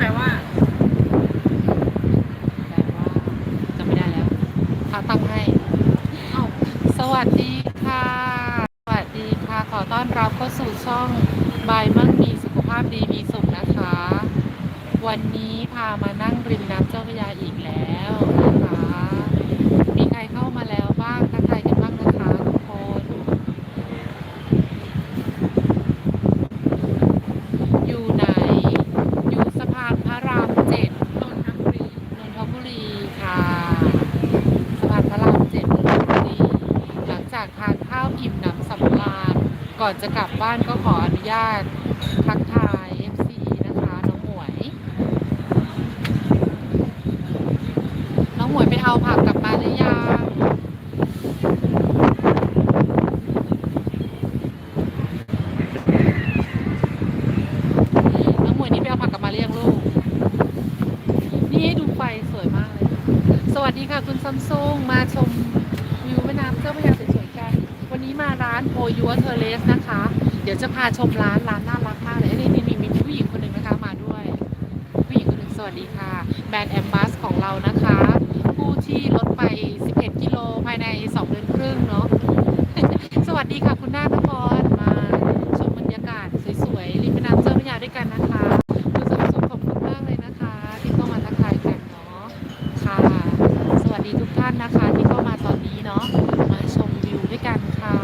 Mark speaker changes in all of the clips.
Speaker 1: แปลว่า
Speaker 2: แปลว่าจะไม่ได้แล้วพาตั้งให้สวัสดีค่ะ สวัสดีค่ะ ขอต้อนรับเข้าสู่ช่องบายมั่งมีสุขภาพดีมีสุขนะคะ วันนี้พามานั่ง ก่อนจะกลับบ้านก็ขออนุญาตทักทาย FC นะคะ น้องหมวย น้องหมวยไปเอาผักกลับมาหรือยัง น้องหมวยนี่ไปเอาผักกลับมาหรือยังลูก นี่ดูไฟสวยมากเลย สวัสดีค่ะคุณซัมซุงมาชมวิวแม่น้ำเจ้าพระยาสวยๆกัน วันนี้มาร้านโพยัวเทเลสนะคะ เดี๋ยว จะพาชมร้านร้านน่ารักมากเลยนี่นี่มีมีผู้หญิงคนหนึ่งนะคะมาด้วย ผู้หญิงคนหนึ่งสวัสดีค่ะ แบรนด์แอมบัสของเรานะคะ ผู้ที่ลดไป 11 กิโลภายใน 2 เดือนครึ่งเนาะ สวัสดีค่ะคุณนาฏพรมาชมบรรยากาศสวยๆริมแม่น้ำเจ้าพระยาด้วยกันนะคะคุณสัมสุขขอบคุณมากเลยนะคะ ที่เข้ามาทักทายกันเนาะ ค่ะ สวัสดีทุกท่านนะคะที่เข้ามาตอนนี้เนาะ มาชมวิวด้วยกันค่ะ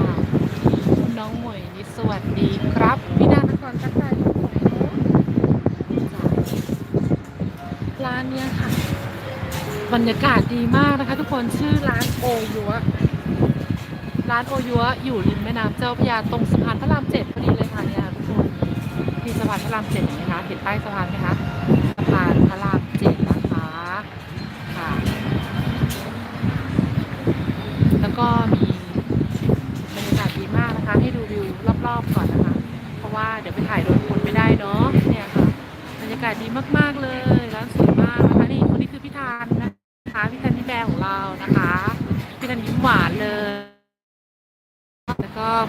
Speaker 2: น้องหมวยนิดสวัสดีครับ พี่นานครทักทายทุกคนเนาะจ้ะร้านเนี้ยค่ะ บรรยากาศดีมากนะคะ ทุกคนชื่อร้านโอยัวร้านโอยัวอยู่ริมแม่น้ำเจ้าพระยาตรงสะพานพระรามเจ็ดพอดีเลยค่ะเนี่ยทุกคนที่สะพานพระรามเจ็ดนไหมคะเห็นป้ายสะพานไหมคะสะพานพระรามเจ็ดนะคะค่ะ แล้วก็มีบรรยากาศดีมากนะคะ ให้ดูวิวรอบๆก่อนนะคะ เพราะว่าเดี๋ยวไปถ่ายโดนคนไม่ได้เนาะเนี่ยค่ะบรรยากาศดีมากๆเลย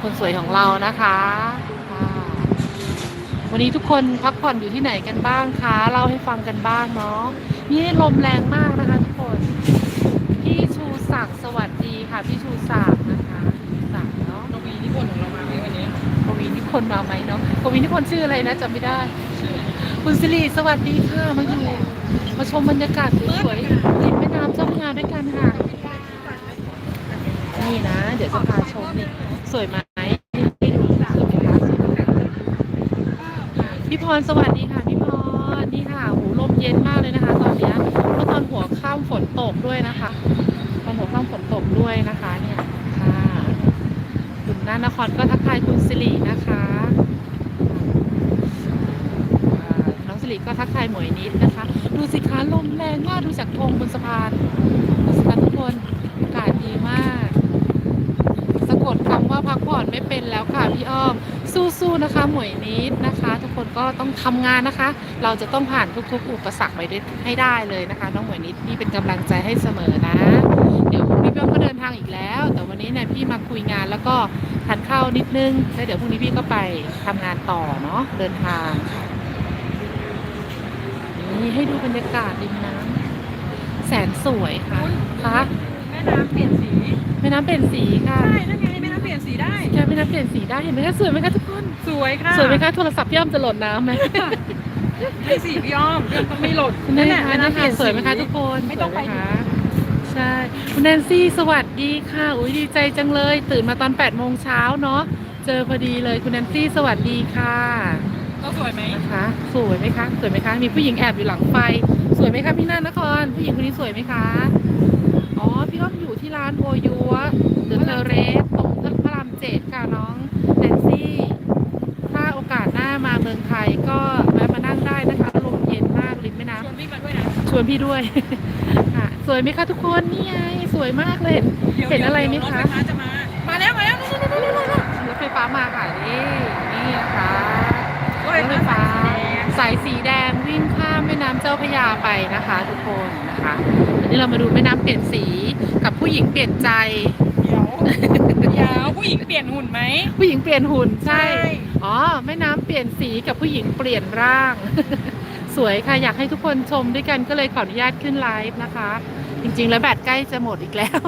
Speaker 2: คนสวยของเรานะคะค่ะวันนี้ทุกคนพักผ่อนอยู่ที่ไหนกันบ้างคะเล่าให้ฟังกันบ้างเนาะนี่ลมแรงมากนะคะทุกคนพี่ชูศักดิ์สวัสดีค่ะพี่ชูศักดิ์นะคะศักดิ์เนาะ
Speaker 1: นวีนิพนธ์ของเรามาไหมวันนี้
Speaker 2: กวีนิพนธ์มาไหมเนาะกวีนิพนธ์ชื่ออะไรนะจำไม่ได้คุณสิริสวัสดีค่ะมาอยู่มาชมบรรยากาศสวยๆริมแม่น้ำเจ้าพระยาด้วยกันค่ะนี่นะ เดี๋ยวจะพาชมนี่สวยไหมนี่ดูสวยไหมคะสวยไหม พี่พรสวัสดีค่ะพี่พรนี่ค่ะโหลมเย็นมากเลยนะคะ ตอนนี้เพราะตอนหัวค่ำฝนตกด้วยนะคะตอนหัวค่ำฝนตกด้วยนะคะเนี่ยค่ะคุณนานครก็ทักทายคุณสิรินะคะน้องสิริก็ทักทายหมวยนิดนะคะ ดูสิคะลมแรงมากดูจากธงบนสะพานดูสิคะทุกคนอากาศดีมาก พักผ่อนไม่เป็นแล้วค่ะพี่อ้อม สู้ๆนะคะ หมวยนิดนะคะ ทุกคนก็ต้องทำงานนะคะ เราจะต้องผ่านทุกๆ อุปสรรคไปได้ให้ได้เลยนะคะน้องหมวยนิดนี่เป็นกำลังใจให้เสมอนะ เดี๋ยวพรุ่งนี้พี่อ้อมก็เดินทางอีกแล้ว แต่วันนี้เนี่ยพี่มาคุยงานแล้วก็ทานข้าวนิดนึงแล้วเดี๋ยวพรุ่งนี้พี่ก็ไปทำงานต่อเนาะเดินทางค่ะนี่ให้ดูบรรยากาศริมน้ำแสนสวยค่ะคะ
Speaker 1: แม่น้ำเปลี่ยนสี
Speaker 2: แม่น้ำเปลี่ยนสีค่ะ
Speaker 1: ใช่นั่นไงแม่น้ำเปลี่ยนสีได้
Speaker 2: แกแม่น้ำเปลี่ยนสีได้เห็นไหมคะสวยไหมคะทุกคน
Speaker 1: สวยค่ะ
Speaker 2: สวยไหมคะโทรศัพท์พี่อ้อมจะหล่นน้ำไหม
Speaker 1: ไม่สีพี่อ้อมพี่อ้อมก็ไม่หลด
Speaker 2: นั่นแหละ
Speaker 1: แม่
Speaker 2: นั่น
Speaker 1: น้ำเป
Speaker 2: ค่ะ
Speaker 1: ลี่ยน
Speaker 2: สวยไหมคะทุกคน
Speaker 1: ไม่ต้องไป
Speaker 2: สวยหคะใช่คุณแนนซี่สวัสดีค่ะอุ้ยดีใจจังเลย ตื่นมาตอน8ปดโมงเช้าเนาะเจอพอดีเลยคุณแนนซี่สวัสดีค่ะ
Speaker 1: ก็สวยไหม
Speaker 2: นะคะสวยไหมคะสวยไหมคะมีผู้หญิงแอบอยู่หลังไฟ สวยไหมคะพี่นานคร ผู้หญิงคนนี้สวยไหมคะอ๋อพี่อ้อมอยู่ที่ร้านโอยัวเดอะเทเรสตรงพระราม เจ็ดค่ะน้องแนนซี่ถ้าโอกาสหน้ามาเมืองไทยก็แวะมานั่งได้นะคะลมเย็นมากริมแม่น้ำ
Speaker 1: ชวนพี่มาด้วยนะ
Speaker 2: ชวนพี่ด้วย ค่ะ สวยไหมคะทุกคนนี่ไงสวยมากเลย
Speaker 1: ดี๋ยว
Speaker 2: เห็นอะไรไหม
Speaker 1: ดี๋ยว
Speaker 2: คะ
Speaker 1: รถไฟฟ้าจะมา มาแล้วมาแล้ว
Speaker 2: รถไฟฟ้ามาค่ะนี่นี่นะคะ
Speaker 1: รถไฟฟ้าสายสีแดง
Speaker 2: สายสีแดงวิ่งข้ามแม่น้ำเจ้าพระยาไปนะคะ ทุกคนนะคะอันนี้เรามาดูแม่น้ำเปลี่ยนสีกับผู้หญิงเปลี่ยนใจ
Speaker 1: เดี๋ยว เดี๋ยวผู้หญิงเปลี่ยนหุ่นไหม
Speaker 2: ผู้หญิงเปลี่ยนหุ่นใช่ อ๋อแม่น้ำเปลี่ยนสีกับผู้หญิงเปลี่ยนร่าง สวยค่ะอยากให้ทุกคนชมด้วยกันก็เลยขออนุญาตขึ้นไลฟ์นะคะ จริงๆ แล้วแบตใกล้จะหมดอีกแล้ว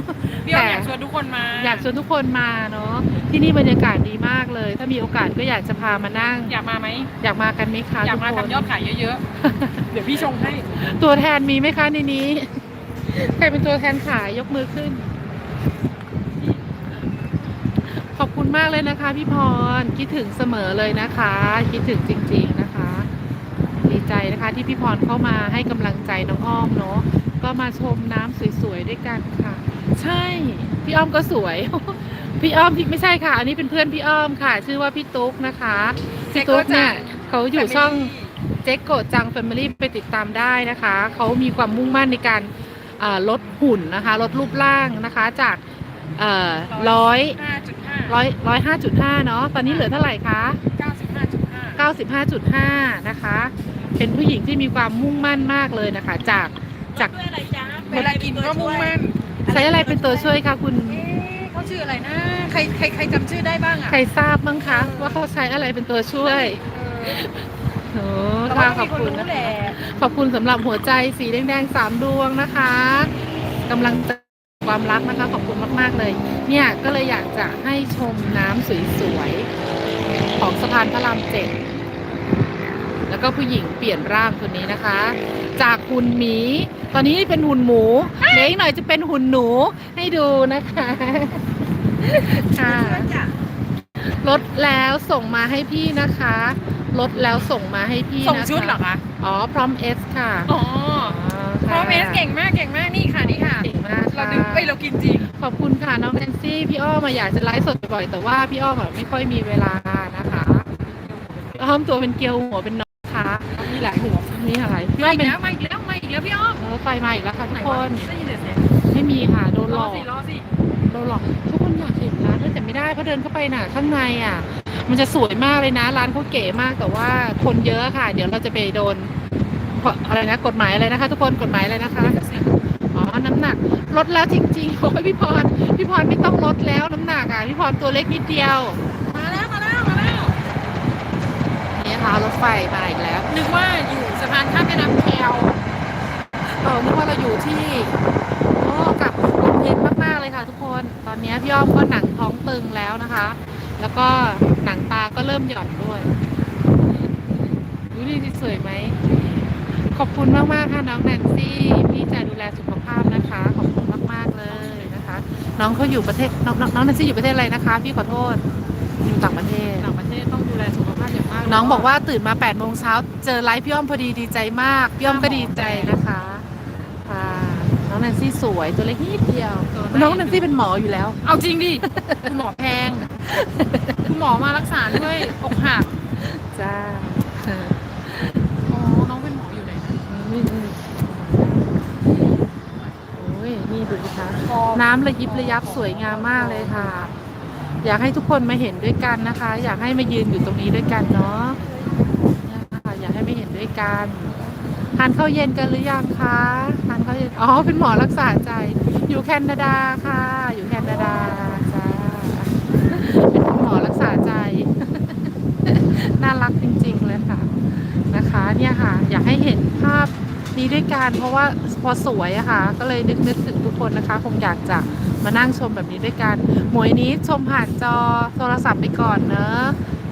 Speaker 1: พี่อ้อม
Speaker 2: แต่
Speaker 1: อยากชวนทุกคนมา
Speaker 2: อยากชวนทุกคนมาเนาะที่นี่บรรยากาศดีมากเลย ถ้ามีโอกาสก็อยากจะพามานั่ง
Speaker 1: อยากมาไหม
Speaker 2: อยากมากันไหมคะ
Speaker 1: อยากมา
Speaker 2: ทุคน
Speaker 1: ทำยอดขายเยอะๆ เดี๋ยวพี่ชงให้
Speaker 2: ตัวแทนมีไหมคะในนี้ ใครเป็นตัวแทนขายยกมือขึ้นขอบคุณ มากเลยนะคะพี่พรคิดถึงเสมอเลยนะคะ คิดถึงจริง ๆนะคะ ดีใจนะคะที่พี่พรเข้ามาให้กำลังใจน้องอ้อมเนาะก็มาชมน้ำสวยๆด้วยกันค่ะ ใช่พี่อ้อมก็สวย พี่อ้อมพี่ไม่ใช่ค่ะ อันนี้เป็นเพื่อนพี่อ้อมค่ะ ชื่อว่าพี่ตุ๊กนะคะพี่ตุ๊กเนี่ยเขาอยู่ช่องเจ๊กโกะจังแฟมิลี่ไปติดตามได้นะคะ เขามีความมุ่งมั่นในการเอ่อลดหุ่นนะคะ ลดรูปร่างนะคะจากร้อย
Speaker 1: ห้าจุดห้า
Speaker 2: ร้อยร้อยห้าจุดห้าเนาะ ตอนนี้เหลือเท่าไหร่คะ
Speaker 1: เก้าสิบห้าจุดห้า
Speaker 2: เก้าสิบห้าจุดห้านะคะ เป็นผู้หญิงที่มีความมุ่งมั่นมากเลยนะคะ จากจาก
Speaker 1: เวลากินก็มุ่งมั่น
Speaker 2: ใช้อะไรเป็นตัวช่วยคะคุณ
Speaker 1: เอ๊ะเขาชื่ออะไรนะ ใครใครใครจำชื่อได้บ้างอะ
Speaker 2: ใครทราบบ้างคะ ว่าเขาใช้อะไรเป็นตัวช่วย
Speaker 1: เออ
Speaker 2: โอ้
Speaker 1: แต่
Speaker 2: ค่ะ
Speaker 1: ว่า
Speaker 2: ขอบคุณ
Speaker 1: มีนรู้
Speaker 2: นะ
Speaker 1: แหละ
Speaker 2: ขอบคุณสำหรับหัวใจสีแดงๆสามดวงนะคะกำลังใจความรักนะคะ ขอบคุณ มากๆเลย เนี่ยก็เลยอยากจะให้ชมน้ำสวยๆ ของสะพานพระรามเจ็ดแล้วก็ผู้หญิงเปลี่ยนร่างคนนี้นะคะ จากหุ่นหมี ตอนนี้เป็นหุ่นหมูเดี๋ยวอีกหน่อยจะเป็นหุ่นหนูให้ดูนะคะค่ะลดแล้วส่งมาให้พี่นะคะลดแล้วส่งมาให้พี่
Speaker 1: ส่ง
Speaker 2: นะคะ
Speaker 1: ชุดเหรอคะ
Speaker 2: อ๋อ พร้อมเอสค่ะ
Speaker 1: อ๋อ พร้อมเอสเก่งมากเก่งมากนี่ค่ะนี่ค่ะ
Speaker 2: เก่งมาก
Speaker 1: เรา
Speaker 2: ค่ะ
Speaker 1: ดึงไปเรากินจริง
Speaker 2: ขอบคุณค่ะน้องแนนซี่พี่อ้อมมาอยากจะไลฟ์สดบ่อยๆแต่ว่าพี่อ้อมอะไม่ค่อยมีเวลานะคะอ้อมตัวเป็นเกลียวหัวเป็นน้องค่ะ
Speaker 1: มีหลายหัว
Speaker 2: นี่อะไรพี่
Speaker 1: มา
Speaker 2: อ้อม
Speaker 1: อีก
Speaker 2: เป็น
Speaker 1: แล้วมาอีกแล้วมาอีกแล้วพี่อ้อม
Speaker 2: เออไฟมาอีกแล้วค่ะทุกคน
Speaker 1: ได้ยินเสียง
Speaker 2: ไม่มีค่ะโดนห
Speaker 1: ร
Speaker 2: ล
Speaker 1: อ
Speaker 2: อก
Speaker 1: สิรอสิ
Speaker 2: โดนหลอกทุกคนอยากเห็นร้านด้วยแต่ไม่ได้เพราะเดินเข้าไปน่ะข้างในอะ มันจะสวยมากเลยนะ ร้านเขาเก๋มากแต่ว่าคนเยอะค่ะ เดี๋ยวเราจะไปโดน อะไรนะ กฎหมายอะไรนะคะ ทุกคนกฎหมายอะไรนะคะอ๋อน้ำหนักลดแล้วจริงๆโอ้ยพี่พรพี่พรไม่ต้องลดแล้วน้ำหนักอะพี่พรตัวเล็กนิดเดียว
Speaker 1: มาแล้วมาแล้วมาแล้ว
Speaker 2: นี่ค่ะรถไฟมาอีกแล้ว
Speaker 1: นึกว่าอยู่สะพานข้ามแม่น้ำแคว
Speaker 2: เออนึกว่าเราอยู่ที่โอ้กับลมเย็นมากๆเลยค่ะ ทุกคนตอนนี้พี่อ้อมก็หนังท้องตึงแล้วนะคะ แล้วก็หนังตาก็เริ่มหย่อนด้วยดูดิสวยไหม ขอบคุณมากๆค่ะน้องแนนซี่ที่จะดูแลสุขภาพนะคะ ขอบคุณมากๆเลยนะคะ น้องเขาอยู่ประเทศน้องน้องน้องแนนซี่อยู่ประเทศอะไรนะคะ พี่ขอโทษอยู่ต่างประเทศ
Speaker 1: ต่างประเทศต้องดูแลสุขภาพอย่างมาก
Speaker 2: น้องบอกว่าตื่นมา8ปดโมงเช้าเจอไลฟ์พี่อ้อมพอดีดีใจมากพี่อ้อมก็ดีใจนะคะค่ะน้องแนนซี่สวยตัวเล็กนิดเดียว น้องแนนซี่เป็นหมออยู่แล้ว
Speaker 1: เอาจริงดิคุณหมอแพงคุณหมอมารักษาด้วยอกหัก
Speaker 2: จ้า
Speaker 1: อ๋อ น้องเป็นหมออยู่ไหน นะ
Speaker 2: โอ้ยนี่ดูสิคะน้ำระยิบระยับสวยงามมากเลยค่ะ อยากให้ทุกคนมาเห็นด้วยกันนะคะ อยากให้มายืนอยู่ตรงนี้ด้วยกันเนาะเนี่ยค่ะอยากให้มาเห็นด้วยกันทานข้าวเย็นกันหรือยังคะทานข้าวเย็นอ๋อเป็นหมอรักษาใจ อยู่แคนาดาค่ะ อยู่แคนาดาจ้าเป็นคุณหมอรักษาใจ น่ารักจริง ๆ เลยค่ะนะคะ เนี่ยค่ะ อยากให้เห็นภาพ นี้ด้วยกันเพราะว่าพอสวยอะค่ะ ก็เลยนึกนึกถึงทุกคนนะคะ คงอยากจะมานั่งชมแบบนี้ด้วยกัน หมวยนี้ชมผ่านจอโทรศัพท์ไปก่อนเนอะ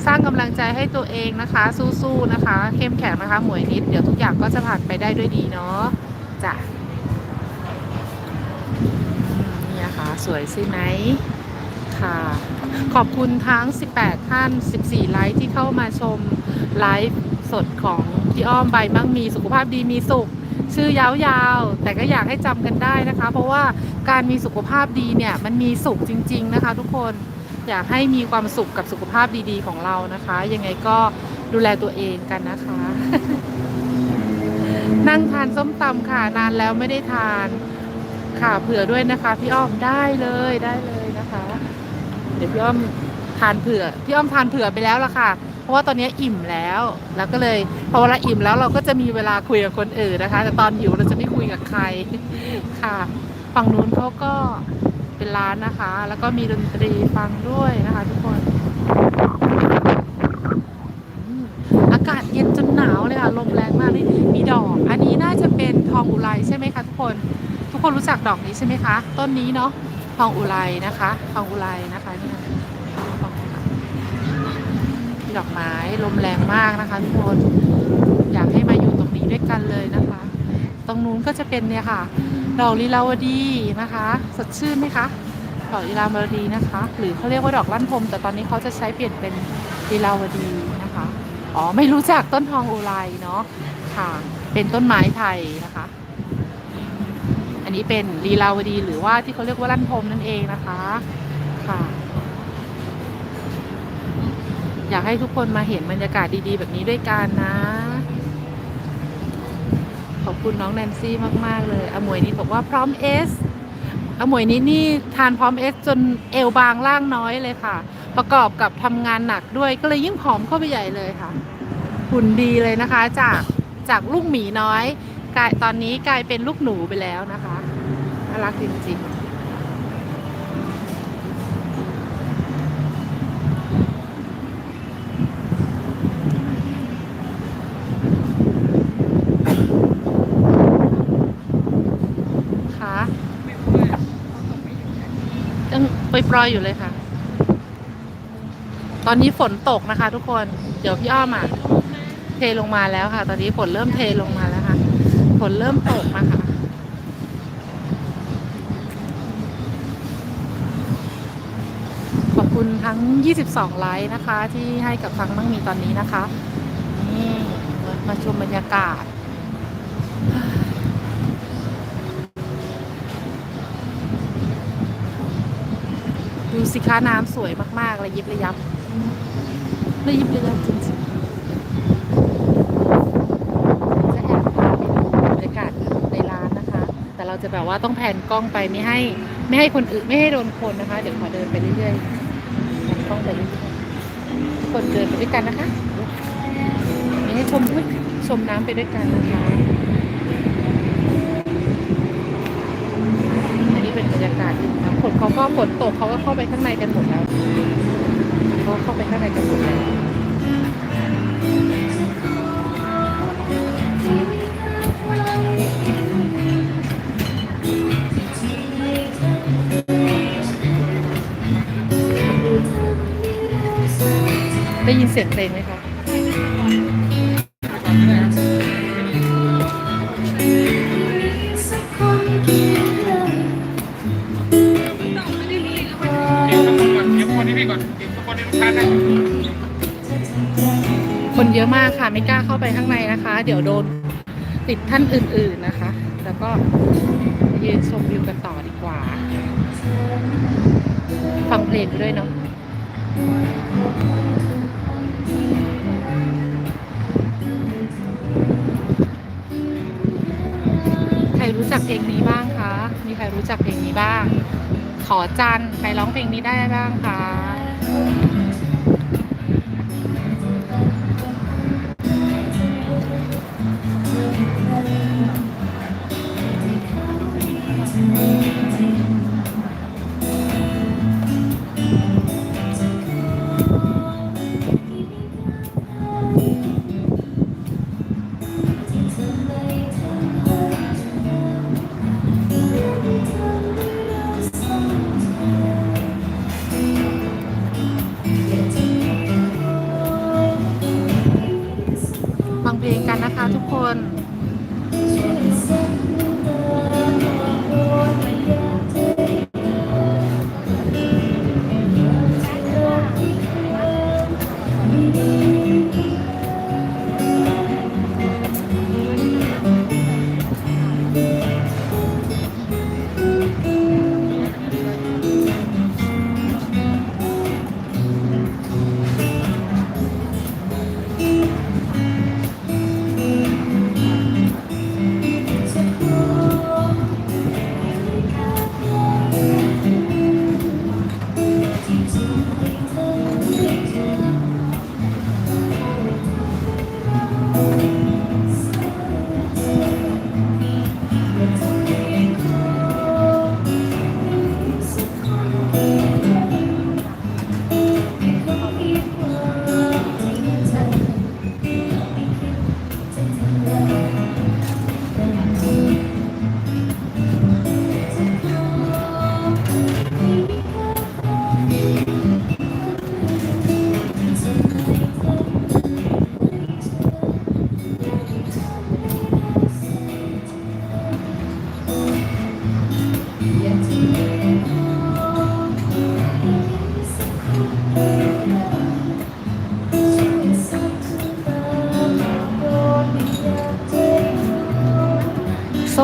Speaker 2: สร้างกำลังใจให้ตัวเองนะคะ สู้ๆนะคะ เข้มแข็งนะคะ หมวยนิด เดี๋ยวทุกอย่างก็จะผ่านไปได้ด้วยดีเนาะจ้ะนี่ยค่ะสวยใช่ไหมค่ะ ขอบคุณทั้ง 18 ท่าน 14 ไลค์ที่เข้ามาชมไลฟ์ สดของพี่อ้อมใบมั่งมีสุขภาพดีมีสุข ชื่อยาวๆ แต่ก็อยากให้จำกันได้นะคะ เพราะว่าการมีสุขภาพดีเนี่ยมันมีสุขจริง ๆ นะคะ ทุกคนอยากให้มีความสุขกับสุขภาพดีๆของเรานะคะ ยังไงก็ดูแลตัวเองกันนะคะ นั่งทานส้มตำค่ะนานแล้วไม่ได้ทานค่ะเผื่อด้วยนะคะ พี่อ้อมได้เลยได้เลยนะคะ เดี๋ยวพี่อ้อมทานเผื่อ พี่อ้อมทานเผื่อไปแล้วล่ะค่ะ ราะว่าตอนนี้อิ่มแล้วแล้วก็เลยพอเวลาอิ่มแล้วเราก็จะมีเวลาคุยกับคนอื่นนะคะ แต่ตอนหิวเราจะไม่คุยกับใครค่ะฝั่งนู้นเขาก็เป็นร้านนะคะ แล้วก็มีดนตรีฟังด้วยนะคะ ทุกคน อากาศเย็นจนหนาวเลยค่ะลมแรงมากนี่มีดอก อันนี้น่าจะเป็นทองอุไรใช่ไหมคะทุกคน ทุกคนรู้จักดอกนี้ใช่ไหมคะ ต้นนี้เนาะทองอุไรนะคะ ทองอุไรนะคะเนี่ย ดอกไม้ลมแรงมากนะคะทุกคนอยากให้มาอยู่ตรงนี้ด้วยกันเลยนะคะ ตรงนู้นก็จะเป็นเนี่ยค่ะดอกลีลาวดีนะคะ สดชื่นไหมคะดอกลีลาวดีนะคะ หรือเขาเรียกว่าดอกลั่นทมแต่ตอนนี้เขาจะใช้เปลี่ยนเป็นลีลาวดีนะคะอ๋อไม่รู้จักต้นทองอุไรเนาะค่ะ เป็นต้นไม้ไทยนะคะ อันนี้เป็นลีลาวดีหรือว่าที่เขาเรียกว่าลั่นทมนั่นเองนะคะค่ะ อยากให้ทุกคนมาเห็นบรรยากาศดีๆ แบบนี้ด้วยกันนะ ขอบคุณน้องแนนซี่มากๆเลยอมวยนิดบอกว่าพร้อมเอสอมวยนิดนี่ทานพร้อมเอสจนเอวบางล่างน้อยเลยค่ะ ประกอบกับทำงานหนักด้วยก็เลยยิ่งผอมเข้าไปใหญ่เลยค่ะหุ่นดีเลยนะคะ จากจากลูกหมีน้อยกลายตอนนี้กลายเป็นลูกหนูไปแล้วนะคะน่ารักจริงๆค่ะยัง ปล่อยอยู่เลยค่ะ ตอนนี้ฝนตกนะคะ ทุกคน เดี๋ยวพี่อ้อมอะเทลงมาแล้วค่ะ ตอนนี้ฝนเริ่มเทลงมาแล้วค่ะ ฝนเริ่มตกนะคะขอบคุณทั้ง 22 ไลค์นะคะ ที่ให้กับทางมั่งมีตอนนี้นะคะ นี่มาชมบรรยากาศ ดูสิคะน้ำสวยมากๆระยิบระยับระยิบระยับจริงๆจะแอบพาไปดูบรรยากาศในร้านนะคะ แต่เราจะแบบว่าต้องแผนกล้องไปไม่ให้ไม่ให้คนอื่นไม่ให้โดนคนนะคะ เดี๋ยวขอเดินไปเรื่อยๆแผนกล้องไปเรื่อยๆทุกคนเดินไปด้วยกันนะคะไม่ให้ชมชมน้ำไปด้วยกันนะคะ อันนี้เป็นบ รรยากาศน้ำฝนเขาก็ฝนตกเขาก็เข้าไปข้างในกันหมดแล้วเขาเข้าไปข้างในกันหมดแล้วได้ยินเสียงเพลงไหมคะ
Speaker 3: เคนที่ลูกค้าได้
Speaker 2: คนเยอะมากค่ะ ไม่กล้าเข้าไปข้างในนะคะ เดี๋ยวโดนติดท่านอื่น ๆนะคะ แล้วก็ยืนชมวิวกันต่อดีกว่า ฟังเพลงด้วยเนาะใครรู้จักเพลงนี้บ้างคะ มีใครรู้จักเพลงนี้บ้าง ขอจันใครร้องเพลงนี้ได้บ้างคะ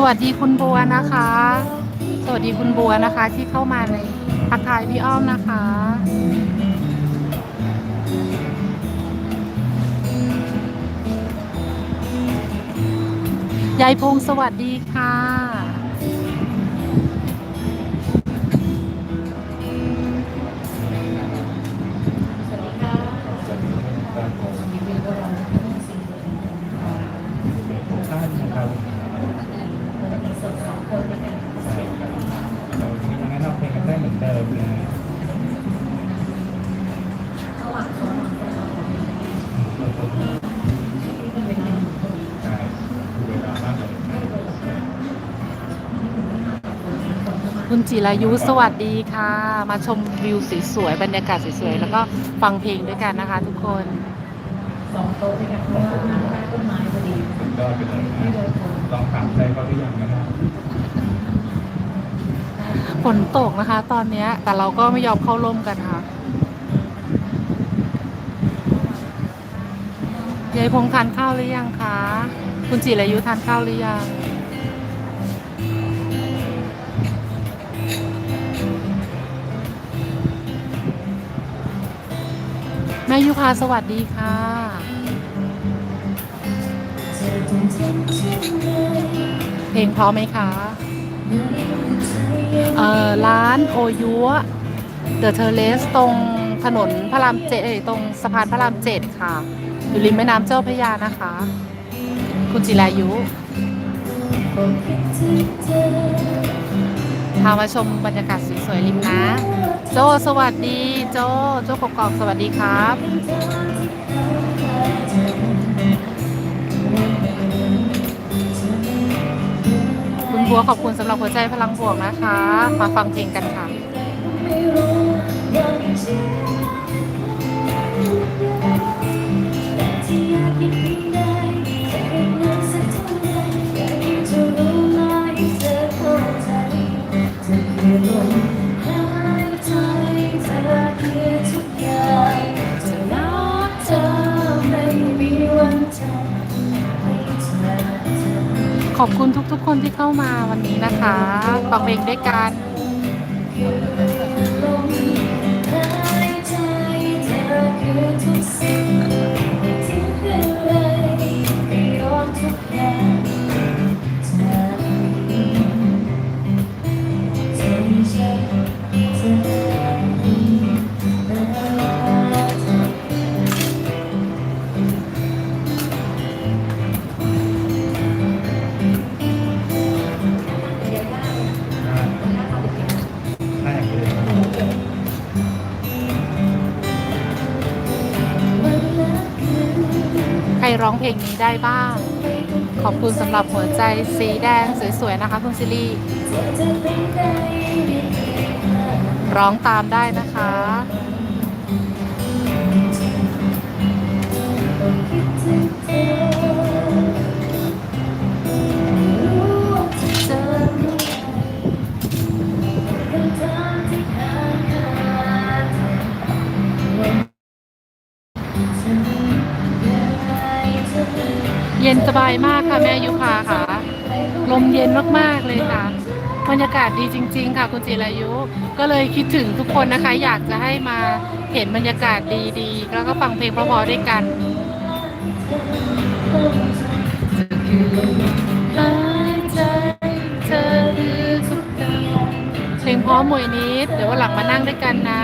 Speaker 3: วัสดีคุณบัวนะคะ สวัสดีคุณบัวนะคะ ที่เข้ามาในทักทายพี่อ้อมนะคะ ยายพงศสวัสดีค่ะ
Speaker 4: กันได้เหมือนเดิมนะใช่ดูเว
Speaker 3: คุณจิรายุสวัสดีค่ะ มาชมวิวสวยๆบรรยากาศสวยๆแล้วก็ฟังเพลงด้วยกันนะคะทุกคน
Speaker 4: สุดยอดไปเลยนะลองถามใจเขาหรือยังนะครับ
Speaker 3: ฝนตกนะคะ ตอนนี้แต่เราก็ไม่ยอมเข้าร่มกันค่ะยายพงทานข้าวหรือยังคะคุณจิรายุทานข้าวหรือยังแม่ยุพาสวัสดีค่ะเพลงพร้อมไหมคะ ร้านโอยัวเดอะเทเลสตรงถนนพระรามเจ็ดตรงสะพานพระรามเจ็ดค่ะ อยู่ริมแม่น้ำเจ้าพระยานะคะ คุณจิรายุพามาชมบรรยากาศสวยๆริมนะโจสวัสดีโจโจกกอกสวัสดีครับ บัวขอบคุณสำหรับหัวใจพลังบวกนะคะ มาฟังเพลงกันค่ะ ขอบคุณทุกๆ คนที่เข้ามาวันนี้นะคะฟังเพลงด้วยกัน
Speaker 4: ได้ ล
Speaker 3: งนี้ได้บ้าง ขอบคุณสำหรับหัวใจสีแดงสวยๆนะคะคุณซิลี่ร้องตามได้นะคะ เย็นสบายมากค่ะแม่ยุพาค่ะ ลมเย็นมากๆเลยค่ะบรรยากาศดีจริง ๆ ค่ะคุณจิรายุ ก็เลยคิดถึงทุกคนนะคะ อยากจะให้มาเห็นบรรยากาศดีๆ แล้วก็ฟังเพลงเพราะๆด้วยกันเพลงพร้อมมวยนิดเดี๋ยววันหลังมานั่งด้วยกันนะ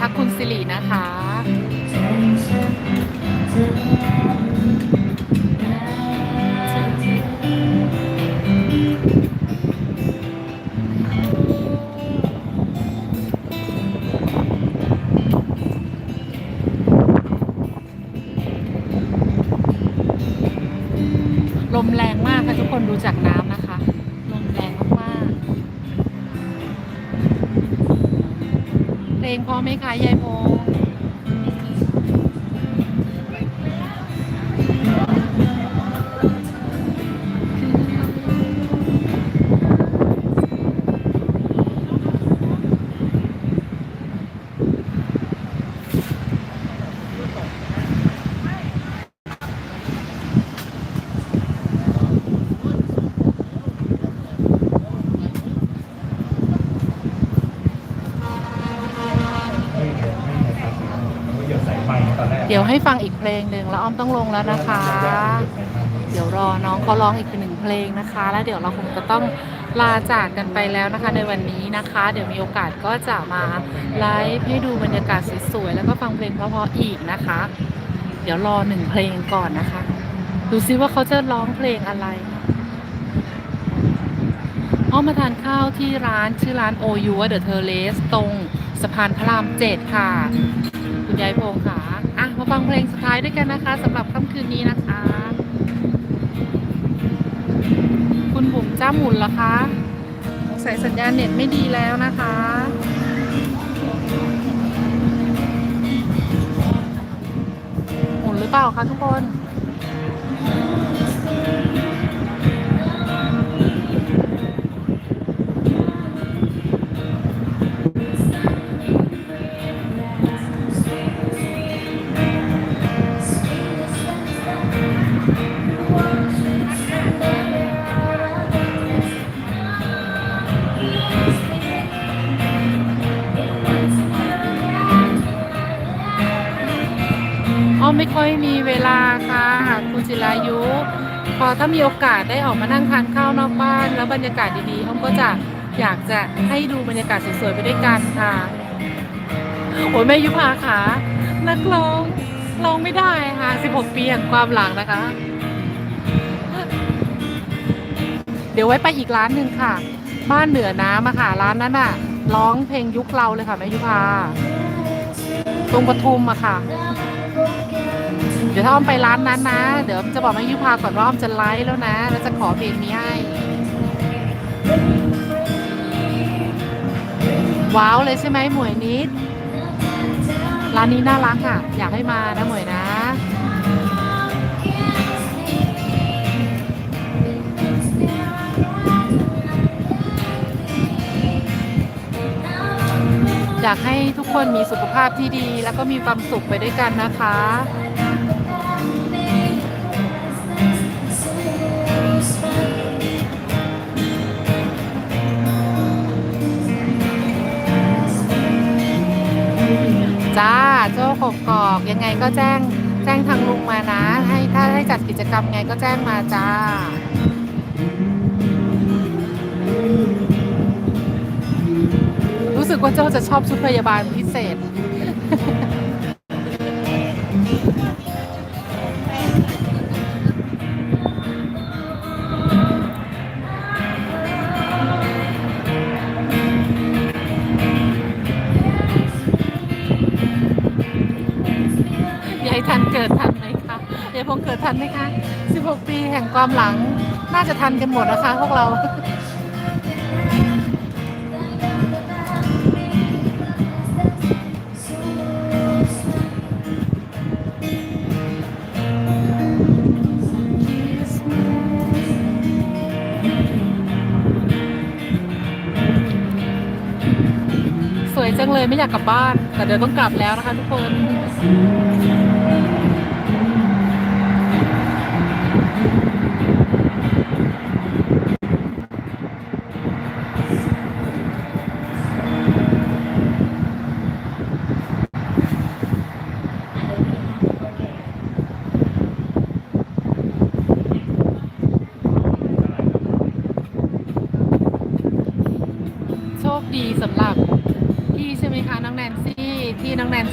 Speaker 3: ทักคุณสิรินะคะลมแรงมากค่ะทุกคนดูจากน้ งพอไหมคะยายโย
Speaker 2: วให้ฟังอีกเพลงหนึ่งแล้วอ้อมต้องลงแล้วนะคะ เดี๋ยวรอน้องเขาร้องอีกหนึ่งเพลงนะคะ แล้วเดี๋ยวเราคงจะต้องลาจากกันไปแล้วนะคะในวันนี้นะคะ เดี๋ยวมีโอกาสก็จะมาไลฟ์ให้ดูบรรยากาศสวยๆแล้วก็ฟังเพลงเพราะๆอีกนะคะ เดี๋ยวรอหนึ่งเพลงก่อนนะคะ ดูซิว่าเขาจะร้องเพลงอะไรอ้อมมาทานข้าวที่ร้านชื่อร้านโอยูเดอะเทเลสตรงสะพานพระรามเจ็ดค่ะ คุณยายพงค่ะอะ มาฟังเพลงสุดท้ายด้วยกันนะคะสำหรับค่ำคืนนี้นะคะ คุณบุ๋มจ้าหมุนเหรอคะสงสัยสัญญาณเน็ตไม่ดีแล้วนะคะหมุนหรือเปล่าคะทุกคน อถ้ามีโอกาสได้ออกมานั่งทานข้าวนอกบ้าน แล้วบรรยากาศดีๆอ้อมก็จะอยากจะให้ดูบรรยากาศสวยๆไปด้วยกันค่ะโอ้ยแม่ยุพาค่ะนักร้องร้องไม่ได้ค่ะ 16 ปีแห่งความหลังนะคะ เดี๋ยวไว้ไปอีกร้านหนึ่งค่ะ บ้านเหนือน้ำอะค่ะ ร้านนั้นอะร้องเพลงยุคเราเลยค่ะแม่ยุพา ตรงปทุมอะค่ะ เดี๋ยวถ้าอ้อมไปร้านนั้นนะ เดี๋ยวจะบอกแม่ยุพาก่อนว่าอ้อมจะไลฟ์แล้วนะ แล้วจะขอเพลงนี้ให้ ว้าวเลยใช่ไหมหมวยนิด ร้านนี้น่ารักอะ อยากให้มานะหมวยนะอยากให้ทุกคนมีสุขภาพที่ดี แล้วก็มีความสุขไปด้วยกันนะคะ จ้าโจ้กกอกยังไงก็แจ้งแจ้งทางลุงมานะ ให้ถ้าให้จัดกิจกรรมไงก็แจ้งมาจ้ารู้สึกว่าโจ้จะชอบชุดพยาบาลพิเศษ เกิดทันไหมคะยายพงเกิดทันไหมคะ 16 ปีแห่งความหลัง น่าจะทันกันหมดนะคะพวกเราสวยจังเลยไม่อยากกลับบ้าน แต่เดี๋ยวต้องกลับแล้วนะคะทุกคน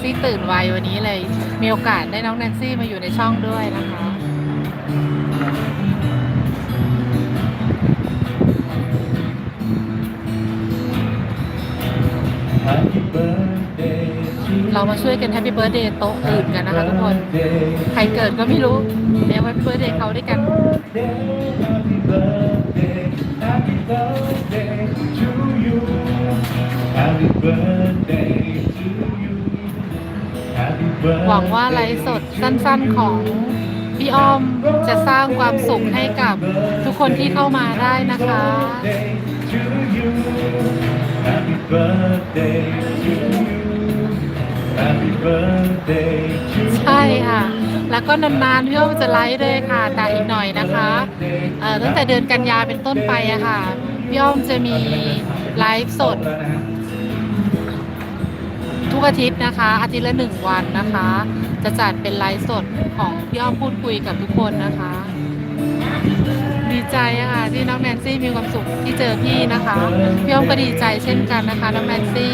Speaker 2: ซี่ตื่นไววันนี้เลย มีโอกาสได้น้องแนนซี่มาอยู่ในช่องด้วยนะคะเรามาช่วยกันแฮปปี้เบิร์ดเดย์โต๊ะอื่นกันนะคะทุกคน ใครเกิดก็ไม่รู้เดี๋ยวแฮปปี้เบิร์ดเดย์เขาด้วยกัน หวังว่าไลฟ์สดสั้นๆของพี่อ้อมจะสร้างความสุขให้กับทุกคนที่เข้ามาได้นะคะ
Speaker 4: Happy birthday to you Happy birthday to you
Speaker 2: ใช่ค่ะ แล้วก็นานๆพี่อ้อมจะไลฟ์ด้วยค่ะแต่อีกหน่อยนะคะตั้งแต่เดือนกันยาเป็นต้นไปอะค่ะ พี่อ้อมจะมีไลฟ์สด กอาทิตย์นะคะ อาทิตย์ละหนึ่งวันนะคะ จะจัดเป็นไลฟ์สดของพี่อ้อมพูดคุยกับทุกคนนะคะ ดีใจะค่ะที่น้องแนนซี่มีความสุขที่เจอพี่นะคะพี่อ้อมก็ดีใจเช่นกันนะคะน้องแนนซี่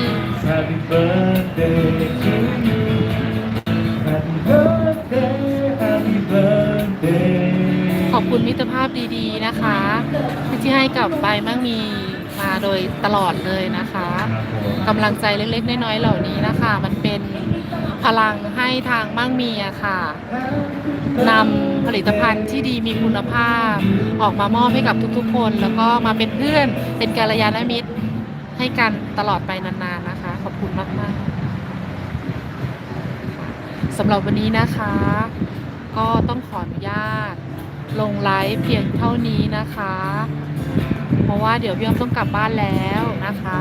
Speaker 2: ขอบคุณมิตรภาพดีๆนะคะ ที่ให้กับใบมั่งมีมาโดยตลอดเลยนะคะกำลังใจเล็กๆน้อยๆเหล่า นี้นะคะ มันเป็นพลังให้ทางมั่งมีอะค่ะนำผลิตภัณฑ์ที่ดีมีคุณภาพ ออกมามอบให้กับทุกๆ คน แล้วก็มาเป็นเพื่อนเป็นกัลยาณมิตรให้กันตลอดไปนานๆนะคะ ขอบคุณมากๆสำหรับวันนี้นะคะ ก็ต้องขออนุญาต ลงไลฟ์เพียงเท่านี้นะคะ เพราะว่าเดี๋ยวพี่อ้อมต้องกลับบ้านแล้วนะคะ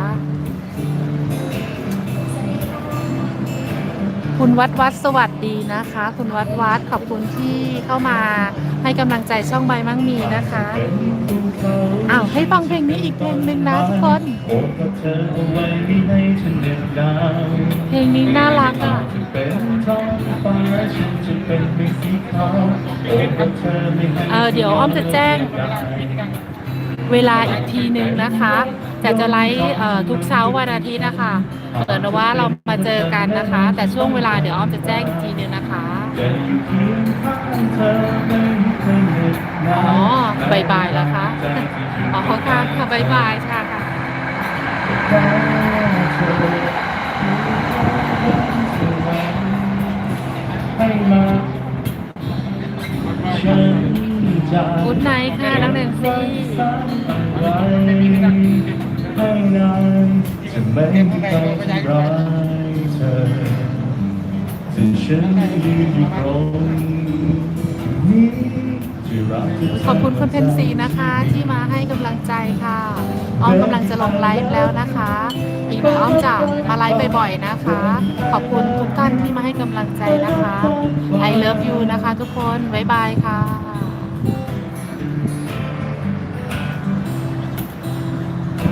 Speaker 2: คุณวัดวัดสวัสดีนะคะ คุณวัดวัดขอบคุณที่เข้ามาให้กำลังใจช่องใบมั่งมีนะคะอ้าวให้ฟังเพลงนี้อีกเพลงหนึ่งนะทุกคน
Speaker 4: เพ
Speaker 2: ลงนี้น่ารักอะ
Speaker 4: เป็นท้องฟ้าฉันจะเป็นเมฆสีขาวโอบกับเธอไม่ให้
Speaker 2: เออเดี๋ยวอ้อมจะแจ้ง เวลาอีกทีหนึ่งนะคะ จะจะไลฟ์เอ่อทุกเช้าวันอาทิตย์นะคะเปิดว่าเรามาเจอกันนะคะ แต่ช่วงเวลาเดี๋ยวอ้อมจะแจ้งอีกทีหนึ่งนะคะ
Speaker 4: จะอยู่เคียงข้างเธอไม่เคยเหน็ดหนาว
Speaker 2: อ๋อบ่ายๆเหรอคะอ๋อค่ะค่ะบายบายค่ะค่ะ
Speaker 4: ให้มาฉันจะ
Speaker 2: กุ๊ดไนท์ค่ะน้องแนนซี่
Speaker 4: ให้นานจะไม่มีใครทำร้ายเธอจะฉันยืนอยู่ตรงนี้
Speaker 2: ขอบคุณคุณเพนซีนะคะที่มาให้กำลังใจค่ะอ้อมกำลังจะลงไลฟ์แล้วนะคะอีกหน่อยอ้อมจะมาไลฟ์บ่อยๆนะคะ ขอบคุณทุกท่านที่มาให้กำลังใจนะคะ I love you นะคะทุกคน บ๊ายบายค่ะ